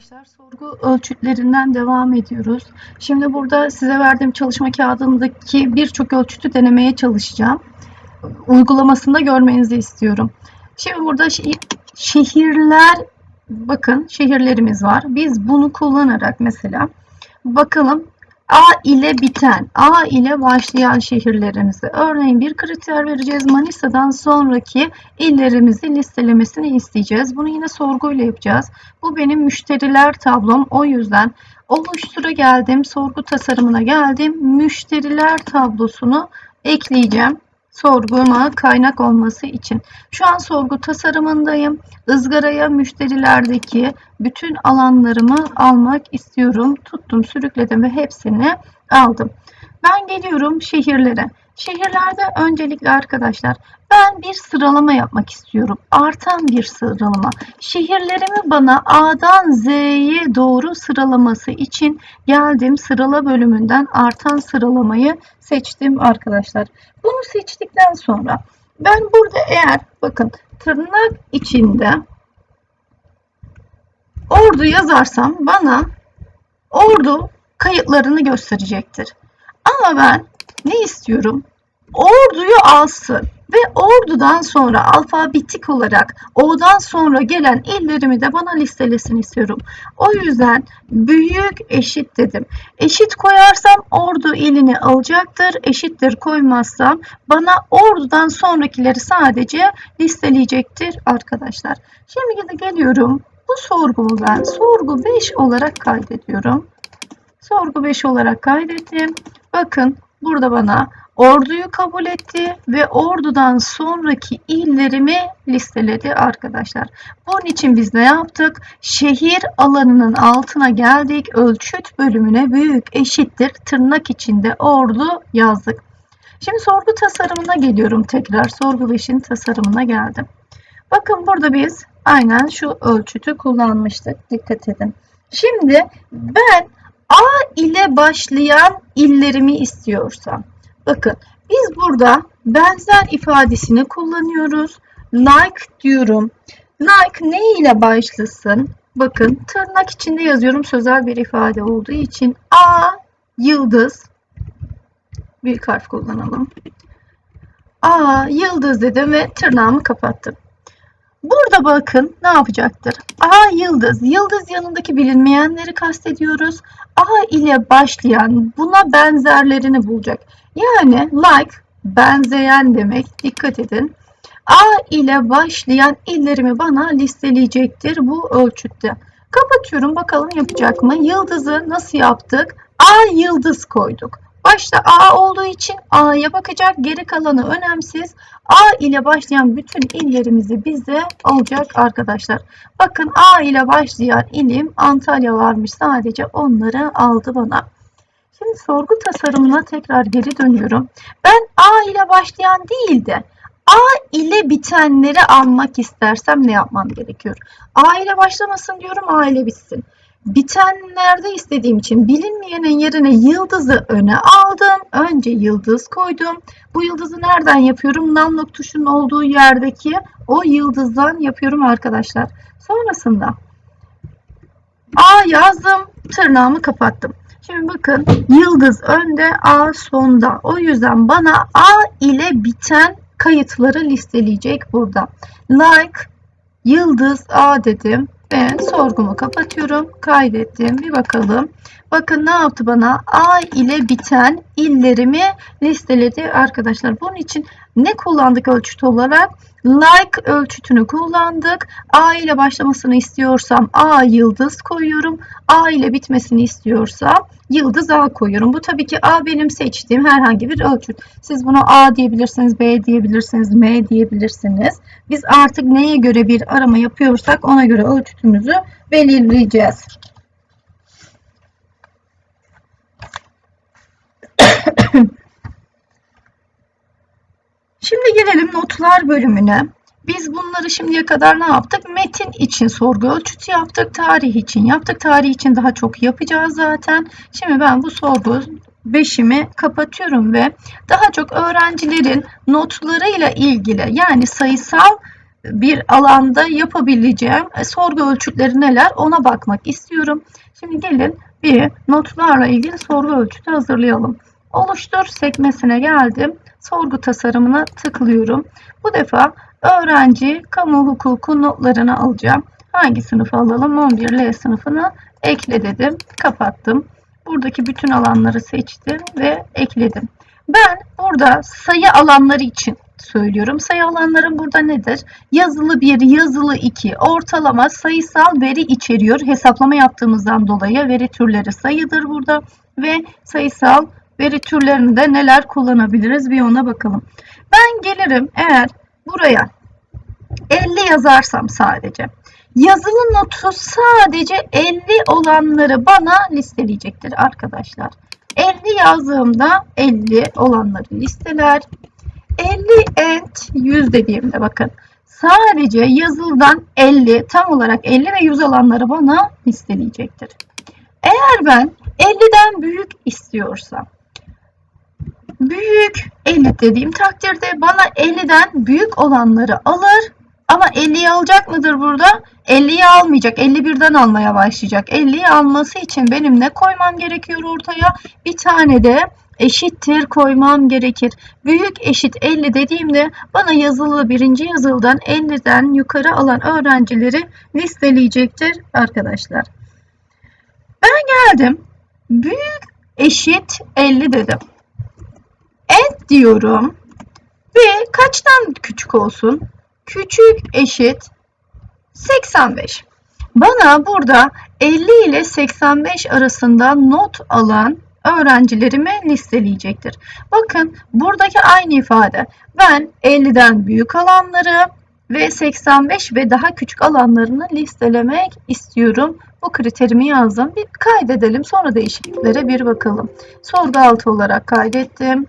Arkadaşlar sorgu ölçütlerinden devam ediyoruz. Şimdi burada size verdiğim çalışma kağıdındaki birçok ölçütü denemeye çalışacağım. Uygulamasında görmenizi istiyorum. Şimdi burada şehirler, bakın şehirlerimiz var. Biz bunu kullanarak mesela bakalım A ile biten, A ile başlayan şehirlerimizi. Örneğin bir kriter vereceğiz. Manisa'dan sonraki illerimizi listelemesini isteyeceğiz. Bunu yine sorguyla yapacağız. Bu benim müşteriler tablom. O yüzden oluştura geldim. Sorgu tasarımına geldim. Müşteriler tablosunu ekleyeceğim. Sorguma kaynak olması için. Şu an sorgu tasarımındayım. Izgaraya müşterilerdeki bütün alanlarımı almak istiyorum. Tuttum, sürükledim ve hepsini aldım. Ben geliyorum şehirlere. Şehirlerde öncelikle arkadaşlar ben bir sıralama yapmak istiyorum. Artan bir sıralama. Şehirlerimi bana A'dan Z'ye doğru sıralaması için geldim sırala bölümünden artan sıralamayı seçtim arkadaşlar. Bunu seçtikten sonra ben burada eğer bakın tırnak içinde ordu yazarsam bana ordu kayıtlarını gösterecektir. Ama ben ne istiyorum? Orduyu alsın ve ordudan sonra alfabetik olarak O'dan sonra gelen illerimi de bana listelesin istiyorum. O yüzden büyük eşit dedim. Eşit koyarsam ordu ilini alacaktır. Eşittir koymazsam bana ordudan sonrakileri sadece listeleyecektir arkadaşlar. Şimdi de geliyorum. Bu sorgumu ben sorgu 5 olarak kaydediyorum. Sorgu 5 olarak kaydettim. Bakın burada bana orduyu kabul etti ve ordudan sonraki illerimi listeledi arkadaşlar. Bunun için biz ne yaptık? Şehir alanının altına geldik. Ölçüt bölümüne büyük eşittir tırnak içinde ordu yazdık. Şimdi sorgu tasarımına geliyorum tekrar. Sorgu 5'in tasarımına geldim. Bakın burada biz aynen şu ölçütü kullanmıştık. Dikkat edin. Şimdi ben A ile başlayan illerimi istiyorsam bakın biz burada benzer ifadesini kullanıyoruz. Like diyorum. Like ne ile başlasın? Bakın tırnak içinde yazıyorum sözel bir ifade olduğu için A yıldız büyük harf kullanalım. A yıldız dedim ve tırnağımı kapattım. Burada bakın ne yapacaktır? A yıldız. Yıldız yanındaki bilinmeyenleri kastediyoruz. A ile başlayan buna benzerlerini bulacak. Yani like benzeyen demek. Dikkat edin. A ile başlayan illerimi bana listeleyecektir bu ölçütte. Kapatıyorum bakalım yapacak mı? Yıldızı nasıl yaptık? A yıldız koyduk. Başta A olduğu için A'ya bakacak. Geri kalanı önemsiz. A ile başlayan bütün illerimizi bize alacak arkadaşlar. Bakın A ile başlayan ilim Antalya varmış. Sadece onları aldı bana. Şimdi sorgu tasarımına tekrar geri dönüyorum. Ben A ile başlayan değil de A ile bitenleri almak istersem ne yapmam gerekiyor? A ile başlamasın diyorum A ile bitsin. Bitenlerde istediğim için bilinmeyenin yerine yıldızı öne aldım. Önce yıldız koydum. Bu yıldızı nereden yapıyorum? Numlock tuşunun olduğu yerdeki o yıldızdan yapıyorum arkadaşlar. Sonrasında A yazdım. Tırnağımı kapattım. Şimdi bakın yıldız önde A sonda. O yüzden bana A ile biten kayıtları listeleyecek burada. Like yıldız A dedim. Ben sorgumu kapatıyorum. Kaydettim. Bir bakalım. Bakın ne yaptı bana? A ile biten illerimi listeledi arkadaşlar. Bunun için ne kullandık ölçüt olarak? Like ölçütünü kullandık. A ile başlamasını istiyorsam A yıldız koyuyorum. A ile bitmesini istiyorsam yıldız A koyuyorum. Bu tabii ki A benim seçtiğim herhangi bir ölçüt. Siz bunu A diyebilirsiniz, B diyebilirsiniz, M diyebilirsiniz. Biz artık neye göre bir arama yapıyorsak ona göre ölçütümüzü belirleyeceğiz. Şimdi gelelim notlar bölümüne. Biz bunları şimdiye kadar ne yaptık? Metin için sorgu ölçütü yaptık. Tarih için yaptık. Tarih için daha çok yapacağız zaten. Şimdi ben bu sorgu beşimi kapatıyorum ve daha çok öğrencilerin notlarıyla ilgili yani sayısal bir alanda yapabileceğim e, sorgu ölçütleri neler ona bakmak istiyorum. Şimdi gelin bir notlarla ilgili sorgu ölçütü hazırlayalım. Oluştur sekmesine geldim. Sorgu tasarımına tıklıyorum. Bu defa öğrenci kamu hukuku notlarını alacağım. Hangi sınıfı alalım? 11L sınıfını ekle dedim. Kapattım. Buradaki bütün alanları seçtim ve ekledim. Ben burada sayı alanları için söylüyorum. Sayı alanların burada nedir? Yazılı 1, yazılı 2, ortalama sayısal veri içeriyor. Hesaplama yaptığımızdan dolayı veri türleri sayıdır burada ve sayısal veri türlerinde neler kullanabiliriz bir ona bakalım. Ben gelirim eğer buraya 50 yazarsam sadece yazılı notu sadece 50 olanları bana listeleyecektir arkadaşlar. 50 yazdığımda 50 olanları listeler. 50 ent 100 dediğimde bakın sadece yazılıdan 50 tam olarak 50 ve 100 olanları bana listeleyecektir. Eğer ben 50'den büyük istiyorsam büyük 50 dediğim takdirde bana 50'den büyük olanları alır ama 50'yi alacak mıdır burada? 50'yi almayacak. 51'den almaya başlayacak. 50'yi alması için benim ne koymam gerekiyor ortaya? Bir tane de eşittir koymam gerekir. Büyük eşit 50 dediğimde bana yazılı birinci yazılıdan 50'den yukarı alan öğrencileri listeleyecektir arkadaşlar. Ben geldim. Büyük eşit 50 dedim. End diyorum. Ve kaçtan küçük olsun? Küçük eşit 85. Bana burada 50 ile 85 arasında not alan öğrencilerimi listeleyecektir. Bakın buradaki aynı ifade. Ben 50'den büyük alanları ve 85 ve daha küçük alanlarını listelemek istiyorum. Bu kriterimi yazdım. Bir kaydedelim. Sonra değişikliklere bir bakalım. Sorgu altı olarak kaydettim.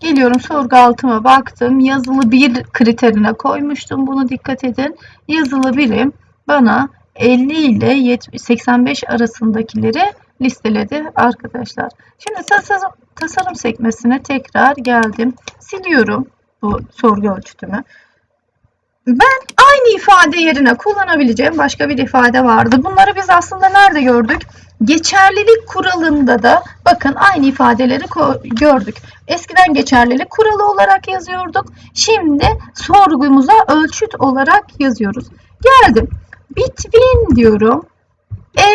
Geliyorum sorgu altıma baktım. Yazılı bir kriterine koymuştum. Bunu dikkat edin. Yazılı birim bana 50 ile 85 arasındakileri listeledi arkadaşlar. Şimdi tasarım, tasarım sekmesine tekrar geldim. Siliyorum bu sorgu ölçütümü. Ben aynı ifade yerine kullanabileceğim başka bir ifade vardı. Bunları biz aslında nerede gördük? Geçerlilik kuralında da bakın aynı ifadeleri gördük. Eskiden geçerlilik kuralı olarak yazıyorduk. Şimdi sorgumuza ölçüt olarak yazıyoruz. Geldim. Between diyorum. 50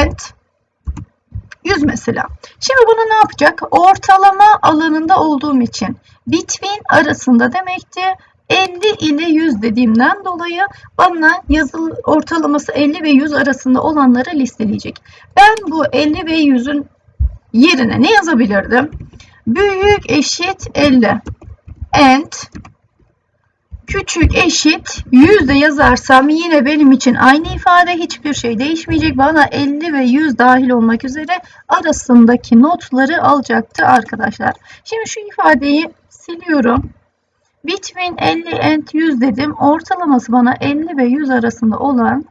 and 100 mesela. Şimdi bunu ne yapacak? Ortalama alanında olduğum için between arasında demekti. 50 ile 100 dediğimden dolayı bana yazılı ortalaması 50 ve 100 arasında olanları listeleyecek. Ben bu 50 ve 100'ün yerine ne yazabilirdim? Büyük eşit 50 and küçük eşit 100 de yazarsam yine benim için aynı ifade hiçbir şey değişmeyecek. Bana 50 ve 100 dahil olmak üzere arasındaki notları alacaktı arkadaşlar. Şimdi şu ifadeyi siliyorum. Between 50 and 100 dedim. Ortalaması bana 50 ve 100 arasında olan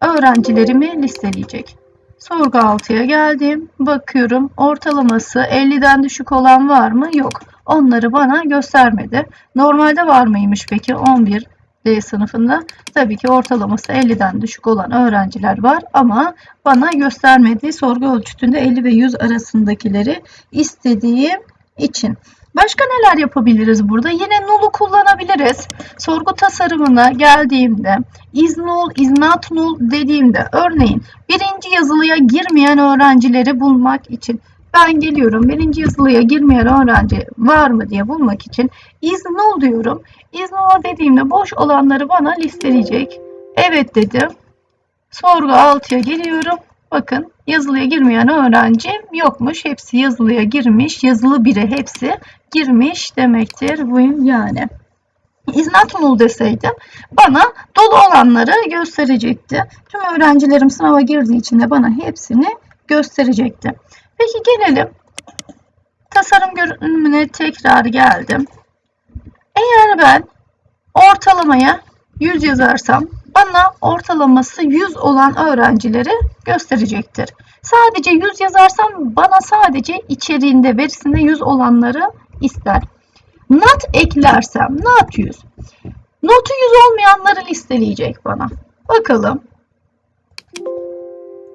öğrencilerimi listeleyecek. Sorgu 6'ya geldim. Bakıyorum ortalaması 50'den düşük olan var mı? Yok. Onları bana göstermedi. Normalde var mıymış peki 11 D sınıfında? Tabii ki ortalaması 50'den düşük olan öğrenciler var ama bana göstermediği sorgu ölçütünde 50 ve 100 arasındakileri istediğim için. Başka neler yapabiliriz burada? Yine null'u kullanabiliriz. Sorgu tasarımına geldiğimde is null, is not null dediğimde örneğin birinci yazılıya girmeyen öğrencileri bulmak için ben geliyorum birinci yazılıya girmeyen öğrenci var mı diye bulmak için is null diyorum. Is null dediğimde boş olanları bana listeleyecek. Evet dedim. Sorgu 6'ya geliyorum. Bakın yazılıya girmeyen öğrenci yokmuş. Hepsi yazılıya girmiş. Yazılı biri hepsi girmiş demektir bu yani. Is not null deseydim bana dolu olanları gösterecekti. Tüm öğrencilerim sınava girdiği için de bana hepsini gösterecekti. Peki gelelim tasarım görünümüne tekrar geldim. Eğer ben ortalamaya 100 yazarsam bana ortalaması 100 olan öğrencileri gösterecektir. Sadece 100 yazarsam bana sadece içeriğinde verisinde 100 olanları ister. Not eklersem not 100. Notu 100 olmayanları listeleyecek bana. Bakalım.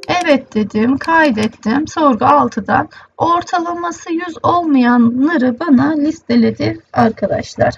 Evet dedim, kaydettim. Sorgu 6'dan ortalaması 100 olmayanları bana listeledi arkadaşlar.